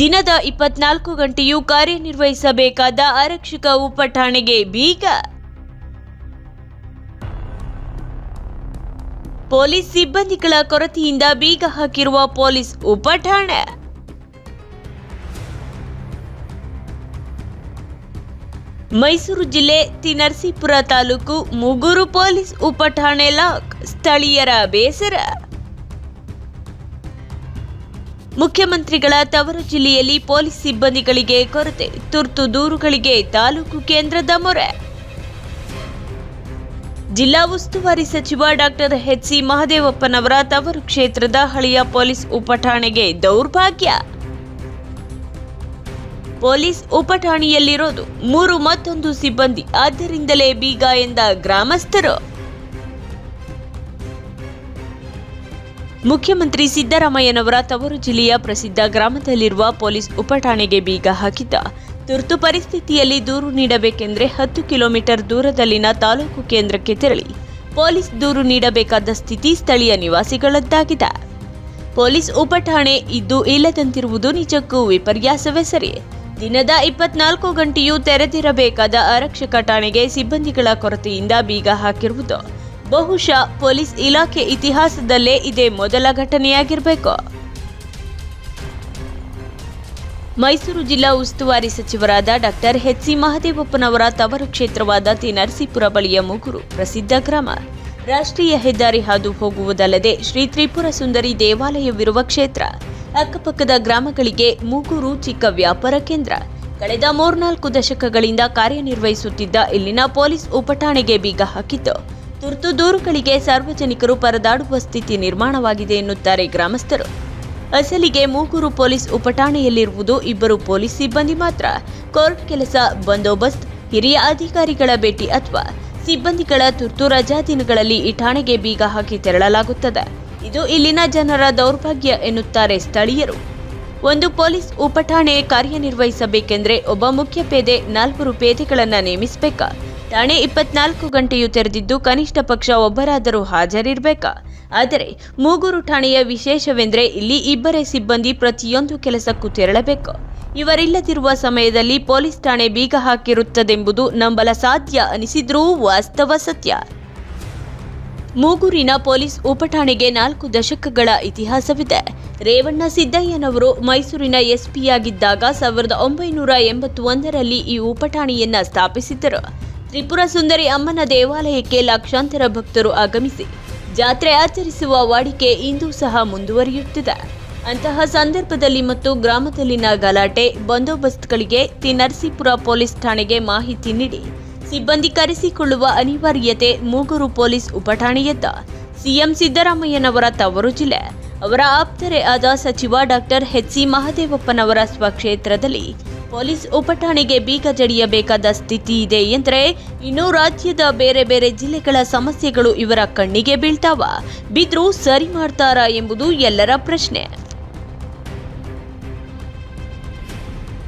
ದಿನದ ಇಪ್ಪತ್ನಾಲ್ಕು ಗಂಟೆಯೂ ಕಾರ್ಯನಿರ್ವಹಿಸಬೇಕಾದ ಆರಕ್ಷಕ ಉಪಠಾಣೆಗೆ ಬೀಗ. ಪೊಲೀಸ್ ಸಿಬ್ಬಂದಿಗಳ ಕೊರತೆಯಿಂದ ಬೀಗ ಹಾಕಿರುವ ಪೊಲೀಸ್ ಉಪಠಾಣೆ ಮೈಸೂರು ಜಿಲ್ಲೆ ತಿನರ್ಸೀಪುರ ತಾಲೂಕು ಮುಗುರು ಪೊಲೀಸ್ ಉಪಠಾಣೆ ಲಾಕ್, ಸ್ಥಳೀಯರ ಬೇಸರ. ಮುಖ್ಯಮಂತ್ರಿಗಳ ತವರು ಜಿಲ್ಲೆಯಲ್ಲಿ ಪೊಲೀಸ್ ಸಿಬ್ಬಂದಿಗಳಿಗೆ ಕೊರತೆ, ತುರ್ತು ದೂರುಗಳಿಗೆ ತಾಲೂಕು ಕೇಂದ್ರದ ಮೊರೆ. ಜಿಲ್ಲಾ ಉಸ್ತುವಾರಿ ಸಚಿವ ಡಾಕ್ಟರ್ ಎಚ್ ಸಿ ಮಹದೇವಪ್ಪನವರ ತವರು ಕ್ಷೇತ್ರದ ಹಳೆಯ ಪೊಲೀಸ್ ಉಪಠಾಣೆಗೆ ದೌರ್ಭಾಗ್ಯ. ಪೊಲೀಸ್ ಉಪಠಾಣೆಯಲ್ಲಿರೋದು ಮೂರು ಮತ್ತೊಂದು ಸಿಬ್ಬಂದಿ ಆದ್ದರಿಂದಲೇ ಬೀಗ ಎಂದ ಗ್ರಾಮಸ್ಥರು. ಮುಖ್ಯಮಂತ್ರಿ ಸಿದ್ದರಾಮಯ್ಯನವರ ತವರು ಜಿಲ್ಲೆಯ ಪ್ರಸಿದ್ಧ ಗ್ರಾಮದಲ್ಲಿರುವ ಪೊಲೀಸ್ ಉಪಠಾಣೆಗೆ ಬೀಗ ಹಾಕಿದ್ದ. ತುರ್ತು ಪರಿಸ್ಥಿತಿಯಲ್ಲಿ ದೂರು ನೀಡಬೇಕೆಂದರೆ ಹತ್ತು ಕಿಲೋಮೀಟರ್ ದೂರದಲ್ಲಿನ ತಾಲೂಕು ಕೇಂದ್ರಕ್ಕೆ ತೆರಳಿ. ಪೊಲೀಸ್ ದೂರು ನೀಡಬೇಕಾದ ಸ್ಥಿತಿ ಸ್ಥಳೀಯ ನಿವಾಸಿಗಳದ್ದಾಗಿದೆ. ಪೊಲೀಸ್ ಉಪಠಾಣೆ ಇದ್ದು ಇಲ್ಲದಂತಿರುವುದು ನಿಜಕ್ಕೂ ವಿಪರ್ಯಾಸವೇ ಸರಿ. ದಿನದ ಇಪ್ಪತ್ನಾಲ್ಕು ಗಂಟೆಯೂ ತೆರೆದಿರಬೇಕಾದ ಆರಕ್ಷಕ ಠಾಣೆಗೆ ಸಿಬ್ಬಂದಿಗಳ ಕೊರತೆಯಿಂದ ಬೀಗ ಹಾಕಿರುವುದು. ಬಹುಶಃ ಪೊಲೀಸ್ ಇಲಾಖೆ ಇತಿಹಾಸದಲ್ಲೇ ಇದೇ ಮೊದಲ ಘಟನೆಯಾಗಿರಬೇಕು. ಮೈಸೂರು ಜಿಲ್ಲಾ ಉಸ್ತುವಾರಿ ಸಚಿವರಾದ ಡಾಕ್ಟರ್ ಎಚ್ ಸಿ ಮಹದೇವಪ್ಪನವರ ತವರು ಕ್ಷೇತ್ರವಾದ ತಿ ನರಸೀಪುರ ಬಳಿಯ ಮುಗುರು ಪ್ರಸಿದ್ಧ ಗ್ರಾಮ. ರಾಷ್ಟ್ರೀಯ ಹೆದ್ದಾರಿ ಹಾದು ಹೋಗುವುದಲ್ಲದೆ ಶ್ರೀ ತ್ರಿಪುರ ಸುಂದರಿ ದೇವಾಲಯವಿರುವ ಕ್ಷೇತ್ರ. ಅಕ್ಕಪಕ್ಕದ ಗ್ರಾಮಗಳಿಗೆ ಮೂಗೂರು ಚಿಕ್ಕ ವ್ಯಾಪಾರ ಕೇಂದ್ರ. ಕಳೆದ ಮೂರ್ನಾಲ್ಕು ದಶಕಗಳಿಂದ ಕಾರ್ಯನಿರ್ವಹಿಸುತ್ತಿದ್ದ ಇಲ್ಲಿನ ಪೊಲೀಸ್ ಉಪಠಾಣೆಗೆ ಬೀಗ ಹಾಕಿದ್ದು ತುರ್ತು ದೂರುಗಳಿಗೆ ಸಾರ್ವಜನಿಕರು ಪರದಾಡುವ ಸ್ಥಿತಿ ನಿರ್ಮಾಣವಾಗಿದೆ ಎನ್ನುತ್ತಾರೆ ಗ್ರಾಮಸ್ಥರು. ಅಸಲಿಗೆ ಮೂಗೂರು ಪೊಲೀಸ್ ಉಪಠಾಣೆಯಲ್ಲಿರುವುದು ಇಬ್ಬರು ಪೊಲೀಸ್ ಸಿಬ್ಬಂದಿ ಮಾತ್ರ. ಕೋರ್ಟ್ ಕೆಲಸ, ಬಂದೋಬಸ್ತ್, ಹಿರಿಯ ಅಧಿಕಾರಿಗಳ ಭೇಟಿ ಅಥವಾ ಸಿಬ್ಬಂದಿಗಳ ತುರ್ತು ರಜಾ ದಿನಗಳಲ್ಲಿ ಈ ಠಾಣೆಗೆ ಬೀಗ ಹಾಕಿ ತೆರಳಲಾಗುತ್ತದೆ. ಇದು ಇಲ್ಲಿನ ಜನರ ದೌರ್ಭಾಗ್ಯ ಎನ್ನುತ್ತಾರೆ ಸ್ಥಳೀಯರು. ಒಂದು ಪೊಲೀಸ್ ಉಪಠಾಣೆ ಕಾರ್ಯನಿರ್ವಹಿಸಬೇಕೆಂದರೆ ಒಬ್ಬ ಮುಖ್ಯ ಪೇದೆ ನಾಲ್ವರು ಪೇದೆಗಳನ್ನು ನೇಮಿಸಬೇಕಾ? ಠಾಣೆ ಇಪ್ಪತ್ನಾಲ್ಕು ಗಂಟೆಯೂ ತೆರೆದಿದ್ದು, ಕನಿಷ್ಠ ಪಕ್ಷ ಒಬ್ಬರಾದರೂ ಹಾಜರಿರಬೇಕಾ? ಆದರೆ, ಮೂಗೂರು ಠಾಣೆಯ ವಿಶೇಷವೆಂದರೆ ಇಲ್ಲಿ ಇಬ್ಬರೇ ಸಿಬ್ಬಂದಿ ಪ್ರತಿಯೊಂದು ಕೆಲಸಕ್ಕೂ ತೆರಳಬೇಕು. ಇವರಿಲ್ಲದಿರುವ ಸಮಯದಲ್ಲಿ ಪೊಲೀಸ್ ಠಾಣೆ ಬೀಗ ಹಾಕಿರುತ್ತದೆಂಬುದು ನಂಬಲ ಸಾಧ್ಯ ಅನಿಸಿದ್ರೂ ವಾಸ್ತವ ಸತ್ಯ. ಮೂಗೂರಿನ ಪೊಲೀಸ್ ಉಪಠಾಣೆಗೆ ನಾಲ್ಕು ದಶಕಗಳ ಇತಿಹಾಸವಿದೆ. ರೇವಣ್ಣ ಸಿದ್ದಯ್ಯನವರು ಮೈಸೂರಿನ ಎಸ್ಪಿಯಾಗಿದ್ದಾಗ ಸಾವಿರದ ಒಂಬೈನೂರ ಎಂಬತ್ತೊಂದರಲ್ಲಿ ಈ ಉಪಠಾಣೆಯನ್ನ ಸ್ಥಾಪಿಸಿದ್ದರು. ತ್ರಿಪುರ ಸುಂದರಿ ಅಮ್ಮನ ದೇವಾಲಯಕ್ಕೆ ಲಕ್ಷಾಂತರ ಭಕ್ತರು ಆಗಮಿಸಿ ಜಾತ್ರೆ ಆಚರಿಸುವ ವಾಡಿಕೆ ಇಂದು ಸಹ ಮುಂದುವರಿಯುತ್ತಿದೆ. ಅಂತಹ ಸಂದರ್ಭದಲ್ಲಿ ಮತ್ತು ಗ್ರಾಮದಲ್ಲಿನ ಗಲಾಟೆ, ಬಂದೋಬಸ್ತ್ಗಳಿಗೆ ತಿ ನರಸೀಪುರ ಪೊಲೀಸ್ ಠಾಣೆಗೆ ಮಾಹಿತಿ ನೀಡಿ ಸಿಬ್ಬಂದಿ ಕರೆಸಿಕೊಳ್ಳುವ ಅನಿವಾರ್ಯತೆ, ಮೂಗೂರು ಪೊಲೀಸ್ ಉಪಠಾಣೆಯತ್ತ ಸಿಎಂ ಸಿದ್ದರಾಮಯ್ಯನವರ ತವರು ಜಿಲ್ಲೆ. ಅವರ ಆಪ್ತರೇ ಆದ ಸಚಿವ ಡಾಕ್ಟರ್ ಎಚ್ ಸಿ ಮಹದೇವಪ್ಪನವರ ಸ್ವಕ್ಷೇತ್ರದಲ್ಲಿ ಪೊಲೀಸ್ ಉಪಠಾಣೆಗೆ ಬೀಗ ಜಡಿಯಬೇಕಾದ ಸ್ಥಿತಿ ಇದೆ ಎಂದರೆ ಇನ್ನು ರಾಜ್ಯದ ಬೇರೆ ಬೇರೆ ಜಿಲ್ಲೆಗಳ ಸಮಸ್ಯೆಗಳು ಇವರ ಕಣ್ಣಿಗೆ ಬೀಳ್ತಾವ. ಬಿದ್ರೂ ಸರಿ ಮಾಡ್ತಾರಾ ಎಂಬುದು ಎಲ್ಲರ ಪ್ರಶ್ನೆ.